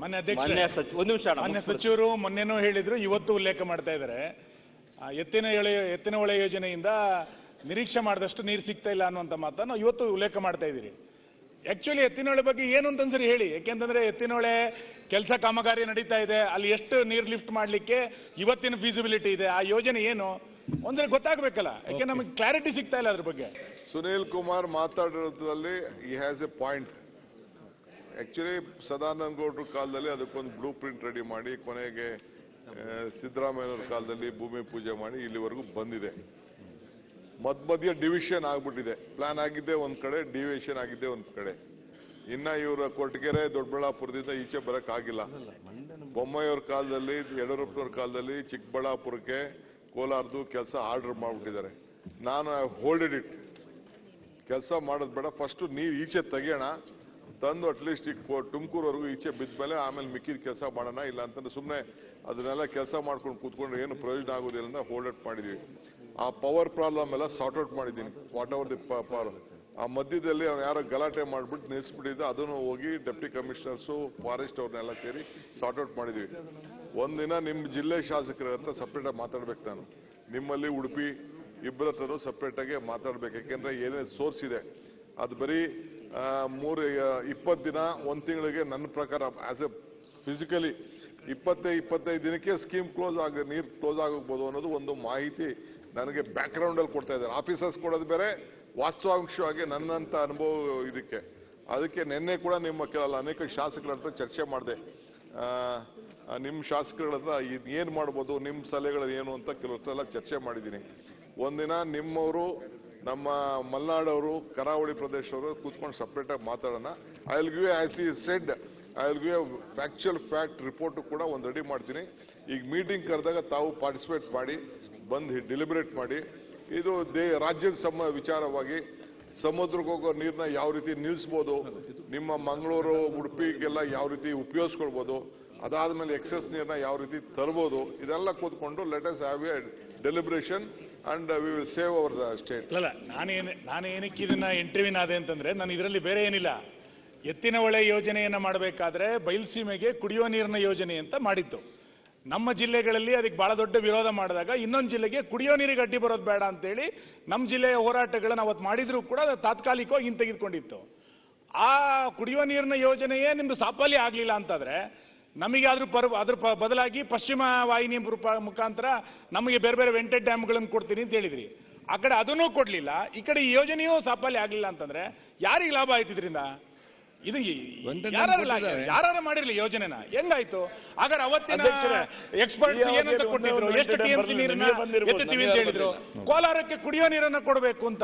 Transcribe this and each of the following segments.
ಮಾನ್ಯ ಅಧ್ಯಕ್ಷ ಒಂದು ನಿಮಿಷ ಮೊನ್ನೆ ಸಚಿವರು ಮೊನ್ನೆನೂ ಹೇಳಿದ್ರು ಇವತ್ತು ಉಲ್ಲೇಖ ಮಾಡ್ತಾ ಇದ್ದಾರೆ. ಆ, ಎತ್ತಿನ ಎಳೆ ಎತ್ತಿನ ಹೊಳೆ ಯೋಜನೆಯಿಂದ ನಿರೀಕ್ಷೆ ಮಾಡಿದಷ್ಟು ನೀರು ಸಿಗ್ತಾ ಇಲ್ಲ ಅನ್ನುವಂಥ ಮಾತನ್ನು ಇವತ್ತು ಉಲ್ಲೇಖ ಮಾಡ್ತಾ ಇದ್ದೀರಿ. ಆಕ್ಚುಲಿ ಎತ್ತಿನಹೊಳೆ ಬಗ್ಗೆ ಏನು ಅಂತ ಒಂದ್ಸರಿ ಹೇಳಿ. ಯಾಕೆಂತಂದ್ರೆ ಎತ್ತಿನಹೊಳೆ ಕೆಲಸ ಕಾಮಗಾರಿ ನಡೀತಾ ಇದೆ ಅಲ್ಲಿ ಎಷ್ಟು ನೀರು ಲಿಫ್ಟ್ ಮಾಡ್ಲಿಕ್ಕೆ ಇವತ್ತಿನ ಫೀಸಿಬಿಲಿಟಿ ಇದೆ ಆ ಯೋಜನೆ ಏನು? ಒಂದ್ರೆ ಗೊತ್ತಾಗ್ಬೇಕಲ್ಲ. ಯಾಕೆ ನಮಗೆ ಕ್ಲಾರಿಟಿ ಸಿಗ್ತಾ ಇಲ್ಲ ಅದ್ರ ಬಗ್ಗೆ. ಸುನೀಲ್ ಕುಮಾರ್ ಮಾತಾಡಿರೋದ್ರಲ್ಲಿ ಈ has a point actually Sadananda ಗೌಡ್ರ ಕಾಲದಲ್ಲಿ ಅದಕ್ಕೊಂದು ಬ್ಲೂ ಪ್ರಿಂಟ್ ರೆಡಿ ಮಾಡಿ, ಕೊನೆಗೆ ಸಿದ್ದರಾಮಯ್ಯನವ್ರ ಕಾಲದಲ್ಲಿ ಭೂಮಿ ಪೂಜೆ ಮಾಡಿ ಇಲ್ಲಿವರೆಗೂ ಬಂದಿದೆ. ಮಧ್ಯ ಮಧ್ಯ ಡಿವಿಷನ್ ಆಗ್ಬಿಟ್ಟಿದೆ. ಪ್ಲಾನ್ ಆಗಿದ್ದೆ ಒಂದ್ ಕಡೆ ಡಿವಿಷನ್ ಆಗಿದ್ದೆ ಒಂದ್ ಕಡೆ. ಇನ್ನ ಇವರ ಕೊಟ್ಟಿಗೆರೆ ದೊಡ್ಡಬಳ್ಳಾಪುರದಿಂದ ಈಚೆ ಬರಕ್ ಆಗಿಲ್ಲ ಬೊಮ್ಮಾಯಿಯವ್ರ ಕಾಲದಲ್ಲಿ, ಯಡಿಯೂರಪ್ಪನವ್ರ ಕಾಲದಲ್ಲಿ ಚಿಕ್ಕಬಳ್ಳಾಪುರಕ್ಕೆ ಕೋಲಾರದು ಕೆಲಸ ಆರ್ಡರ್ ಮಾಡ್ಬಿಟ್ಟಿದ್ದಾರೆ. ನಾನು ಐ ಹೋಲ್ಡೆಡ್ ಇಟ್ ಕೆಲಸ ಮಾಡೋದು ಬೇಡ. ಫಸ್ಟ್ ನೀರು ಈಚೆ ತೆಗಿಯೋಣ. ತಂದು ಅಟ್ಲೀಸ್ಟ್ ಈಗ ತುಮಕೂರವರೆಗೂ ಈಚೆ ಬಿದ್ದ ಮೇಲೆ ಆಮೇಲೆ ಮಿಕ್ಕಿದ ಕೆಲಸ ಮಾಡೋಣ, ಇಲ್ಲ ಅಂತಂದ್ರೆ ಸುಮ್ಮನೆ ಅದನ್ನೆಲ್ಲ ಕೆಲಸ ಮಾಡ್ಕೊಂಡು ಕೂತ್ಕೊಂಡ್ರೆ ಏನು ಪ್ರಯೋಜನ ಆಗೋದಿಲ್ಲ ಅಂತ ಹೋಲ್ಡ್ ಔಟ್ ಮಾಡಿದ್ವಿ. ಆ ಪವರ್ ಪ್ರಾಬ್ಲಮ್ ಎಲ್ಲ ಸಾರ್ಟ್ ಔಟ್ ಮಾಡಿದ್ದೀನಿ. ವಾಟ್ ಅವರ್ ದಿ ಪವರ್ ಆ ಮಧ್ಯದಲ್ಲಿ ಅವ್ರು ಯಾರೋ ಗಲಾಟೆ ಮಾಡಿಬಿಟ್ಟು ನಿಲ್ಲಿಸ್ಬಿಟ್ಟಿದ್ದು, ಅದನ್ನು ಹೋಗಿ ಡೆಪ್ಟಿ ಕಮಿಷನರ್ಸು ಫಾರೆಸ್ಟ್ ಅವ್ರನ್ನೆಲ್ಲ ಸೇರಿ ಸಾರ್ಟ್ ಔಟ್ ಮಾಡಿದ್ವಿ. ಒಂದಿನ ನಿಮ್ಮ ಜಿಲ್ಲೆ ಶಾಸಕರ ಹತ್ರ ಸಪ್ರೇಟಾಗಿ ಮಾತಾಡ್ಬೇಕು ನಾನು. ನಿಮ್ಮಲ್ಲಿ ಉಡುಪಿ ಇಬ್ಬರ ಹತ್ರನೂ ಸಪ್ರೇಟಾಗಿ ಮಾತಾಡ್ಬೇಕು. ಯಾಕೆಂದ್ರೆ ಏನೇ ಸೋರ್ಸ್ ಇದೆ. ಅದು ಬರೀ ಮೂರು ಇಪ್ಪತ್ತು ದಿನ, ಒಂದು ತಿಂಗಳಿಗೆ ನನ್ನ ಪ್ರಕಾರ ಆಸ್ ಎ ಫಿಸಿಕಲಿ ಇಪ್ಪತ್ತೈ, ಇಪ್ಪತ್ತೈದು ದಿನಕ್ಕೆ ಸ್ಕೀಮ್ ಕ್ಲೋಸ್ ಆಗ, ನೀರು ಕ್ಲೋಸ್ ಆಗೋಗ್ಬೋದು ಅನ್ನೋದು ಒಂದು ಮಾಹಿತಿ ನನಗೆ ಬ್ಯಾಕ್ ಗ್ರೌಂಡ್ ಅಲ್ಲಿ ಕೊಡ್ತಾ ಇದ್ದಾರೆ. ಆಫೀಸರ್ಸ್ ಕೊಡೋದು ಬೇರೆ, ವಾಸ್ತವಾಂಶವಾಗಿ ನನ್ನಂತ ಅನುಭವ ಇದಕ್ಕೆ. ಅದಕ್ಕೆ ನಿನ್ನೆ ಕೂಡ ನಿಮ್ಮ ಕೆಲ, ಅನೇಕ ಶಾಸಕರ ಹತ್ರ ಚರ್ಚೆ ಮಾಡಿದೆ. ನಿಮ್ಮ ಶಾಸಕರ ಹತ್ರ ಏನು ಮಾಡ್ಬೋದು, ನಿಮ್ಮ ಸಲಹೆಗಳು ಏನು ಅಂತ ಕೆಲವರೆಲ್ಲ ಚರ್ಚೆ ಮಾಡಿದ್ದೀನಿ. ಒಂದಿನ ನಿಮ್ಮವರು, ನಮ್ಮ ಮಲ್ನಾಡವರು, ಕರಾವಳಿ ಪ್ರದೇಶವರು ಕೂತ್ಕೊಂಡು ಸಪ್ರೇಟ್ ಆಗಿ ಮಾತಾಡೋಣ. I will give I see said I will give factual fact report ಕೂಡ ಒಂದು ರೆಡಿ ಮಾಡ್ತೀನಿ. ಈಗ ಮೀಟಿಂಗ್ ಕರೆದಾಗ ತಾವು ಪಾರ್ಟಿಸಿಪೇಟ್ ಮಾಡಿ, ಬಂದು ಡಿಲಿಬರೇಟ್ ಮಾಡಿ. ಇದು ದೇ ರಾಜ್ಯದ ಸಮ ವಿಚಾರವಾಗಿ ಸಮುದ್ರಕ್ಕೆ ಹೋಗೋ ನೀರನ್ನ ಯಾವ ರೀತಿ ನಿಲ್ಲಿಸ್ಬೋದು ನಿಮ್ಮ ಮಂಗಳೂರು, ಉಡುಪಿಗೆಲ್ಲ ಯಾವ ರೀತಿ ಉಪಯೋಗಿಸ್ಕೊಳ್ಬೋದು, ಅದಾದ್ಮೇಲೆ ಎಕ್ಸೆಸ್ ನೀರನ್ನ ಯಾವ ರೀತಿ ತರ್ಬೋದು, ಇದೆಲ್ಲ ಕೂತ್ಕೊಂಡು let us have a deliberation and we will save our state ಅಲ್ಲ ನಾನೇನು ನಾನೇನಕ್ಕೆ ಇದನ್ನ ಇಂಟರ್ವ್ಯೂನ್ ಆದೆ ಅಂತಂದ್ರೆ ನಾನು ಇದರಲ್ಲಿ ಬೇರೆ ಏನಿಲ್ಲ. ಎತ್ತಿನ ಹೊಳೆ ಯೋಜನೆಯನ್ನ ಮಾಡಬೇಕಾದ್ರೆ ಬಯಲುಸೀಮೆಗೆ ಕುಡಿಯುವ ನೀರಿನ ಯೋಜನೆ ಅಂತ ಮಾಡಿತ್ತು ನಮ್ಮ ಜಿಲ್ಲೆಗಳಲ್ಲಿ ಅದಕ್ಕೆ ಬಹಳ ದೊಡ್ಡ ವಿರೋಧ ಮಾಡಿದಾಗ ಇನ್ನೊಂದು ಜಿಲ್ಲೆಗೆ ಕುಡಿಯೋ ನೀರಿಗೆ ಅಡ್ಡಿ ಬರೋದು ಬೇಡ ಅಂತೇಳಿ ನಮ್ಮ ಜಿಲ್ಲೆಯ ಹೋರಾಟಗಳನ್ನ ಅವತ್ತು ಮಾಡಿದ್ರು ಕೂಡ ತಾತ್ಕಾಲಿಕವಾಗಿ ಹಿಂತೆಗೆದುಕೊಂಡಿತ್ತು. ಆ ಕುಡಿಯುವ ನೀರಿನ ಯೋಜನೆಯೇ ನಿಮ್ದು ಸಾಫಲ್ಯ ಆಗಲಿಲ್ಲ ಅಂತಂದ್ರೆ ನಮಗೆ ಅದ್ರ ಪರ್ ಅದ್ರ ಬದಲಾಗಿ ಪಶ್ಚಿಮ ವಾಹಿನಿ ರೂಪ- ಮುಖಾಂತರ ನಮಗೆ ಬೇರೆ ಬೇರೆ ವೆಂಟೆಡ್ ಡ್ಯಾಮ್ಗಳನ್ನು ಕೊಡ್ತೀನಿ ಅಂತ ಹೇಳಿದ್ರಿ. ಆ ಕಡೆ ಅದನ್ನೂ ಕೊಡ್ಲಿಲ್ಲ. ಈ ಕಡೆ ಈ ಯೋಜನೆಯೂ ಸಾಫಲ್ಯ ಆಗಲಿಲ್ಲ ಅಂತಂದ್ರೆ ಯಾರಿಗೆ ಲಾಭ ಆಯ್ತು ಇದರಿಂದ? ಇದು ಯಾರ ಮಾಡಿರ್ಲಿ ಯೋಜನೆನ? ಹೆಂಗಾಯ್ತು? ಹಾಗಾದ್ರೆ ಅವತ್ತಿನ ಎಕ್ಸ್ಪರ್ಟ್ ಏನಂತ ಕೊಟ್ಟಿದ್ರು? ಎಷ್ಟು ನೀರನ್ನ ಎತ್ತೀವಿ ಅಂತ ಹೇಳಿದ್ರು. ಕೋಲಾರಕ್ಕೆ ಕುಡಿಯೋ ನೀರನ್ನ ಕೊಡಬೇಕು ಅಂತ.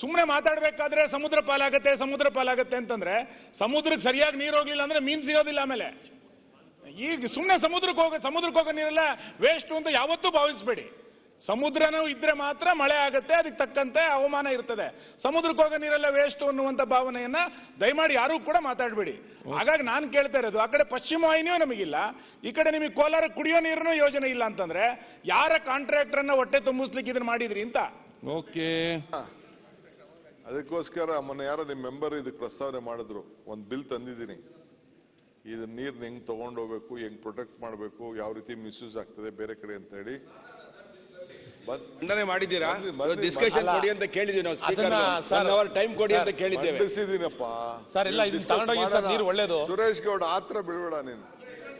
ಸುಮ್ಮನೆ ಮಾತಾಡ್ಬೇಕಾದ್ರೆ ಸಮುದ್ರ ಪಾಲಾಗತ್ತೆ ಸಮುದ್ರ ಪಾಲಾಗತ್ತೆ ಅಂತಂದ್ರೆ ಸಮುದ್ರಕ್ಕೆ ಸರಿಯಾಗಿ ನೀರು ಹೋಗ್ಲಿಲ್ಲ ಅಂದ್ರೆ ಮೀನ್ ಸಿಗೋದಿಲ್ಲ ಆಮೇಲೆ. ಈಗ ಸುಮ್ಮನೆ ಸಮುದ್ರಕ್ಕೆ ಹೋಗ ಸಮುದ್ರಕ್ಕೆ ಹೋಗೋ ನೀರೆಲ್ಲ ವೇಸ್ಟ್ ಅಂತ ಯಾವತ್ತೂ ಭಾವಿಸಬೇಡಿ. ಸಮುದ್ರನೂ ಇದ್ರೆ ಮಾತ್ರ ಮಳೆ ಆಗುತ್ತೆ ಅದಕ್ಕೆ ತಕ್ಕಂತೆ ಅವಮಾನ ಇರ್ತದೆ. ಸಮುದ್ರಕ್ಕೆ ಹೋಗೋ ನೀರೆಲ್ಲ ವೇಸ್ಟ್ ಅನ್ನುವಂತ ಭಾವನೆಯನ್ನ ದಯಮಾಡಿ ಯಾರೂ ಕೂಡ ಮಾತಾಡಬೇಡಿ. ಹಾಗಾಗಿ ನಾನು ಕೇಳ್ತಾ ಇರೋದು ಆ ಕಡೆ ಪಶ್ಚಿಮ ವಾಹಿನಿಯೂ ನಮಗಿಲ್ಲ ಈ ಕಡೆ ನಿಮಗೆ ಕೋಲಾರ ಕುಡಿಯೋ ನೀರನ್ನೂ ಯೋಜನೆ ಇಲ್ಲ ಅಂತಂದ್ರೆ ಯಾರ ಕಾಂಟ್ರಾಕ್ಟರ್ ಅನ್ನ ಹೊಟ್ಟೆ ತುಂಬಿಸ್ಲಿಕ್ಕೆ ಇದನ್ನ ಮಾಡಿದ್ರಿ ಅಂತ? ಓಕೆ. ಅದಕ್ಕೋಸ್ಕರ ಮೊನ್ನೆ ಯಾರೋ ನಿಮ್ಮ ಮೆಂಬರ್ ಇದಕ್ಕೆ ಪ್ರಸ್ತಾವನೆ ಮಾಡಿದ್ರು ಒಂದು ಬಿಲ್ ತಂದಿದ್ದೀನಿ. ಇದು ನೀರ್ನ ಹೆಂಗ್ ತಗೊಂಡೋಗ್ಬೇಕು ಹೆಂಗ್ ಪ್ರೊಟೆಕ್ಟ್ ಮಾಡಬೇಕು ಯಾವ ರೀತಿ ಮಿಸ್ಯೂಸ್ ಆಗ್ತದೆ ಬೇರೆ ಕಡೆ ಅಂತ ಹೇಳಿ. ಖಂಡನೆ ಮಾಡಿದ್ದೀರಾ? ಡಿಸ್ಕಷನ್ ಕೊಡಿ ಅಂತ ಕೇಳಿದೀವಿ ನಾವು ಅದನ್ನ ಸರ್- ಅವರ್ ಟೈಮ್ ಕೊಡಿ ಅಂತ ಕೇಳಿದ್ದೇವೆ. ಮಂಡಿಸಿದೀನಪ್ಪ ಸರ್, ಇಲ್ಲ, ಇದನ್ನ ತಗೊಂಡೋಗಿ ಸರ್. ನೀರು ಒಳ್ಳೇದು. ಸುರೇಶ್ ಗೌಡ ಆತ್ರ ಬಿಡಬೇಡ ನೀನು.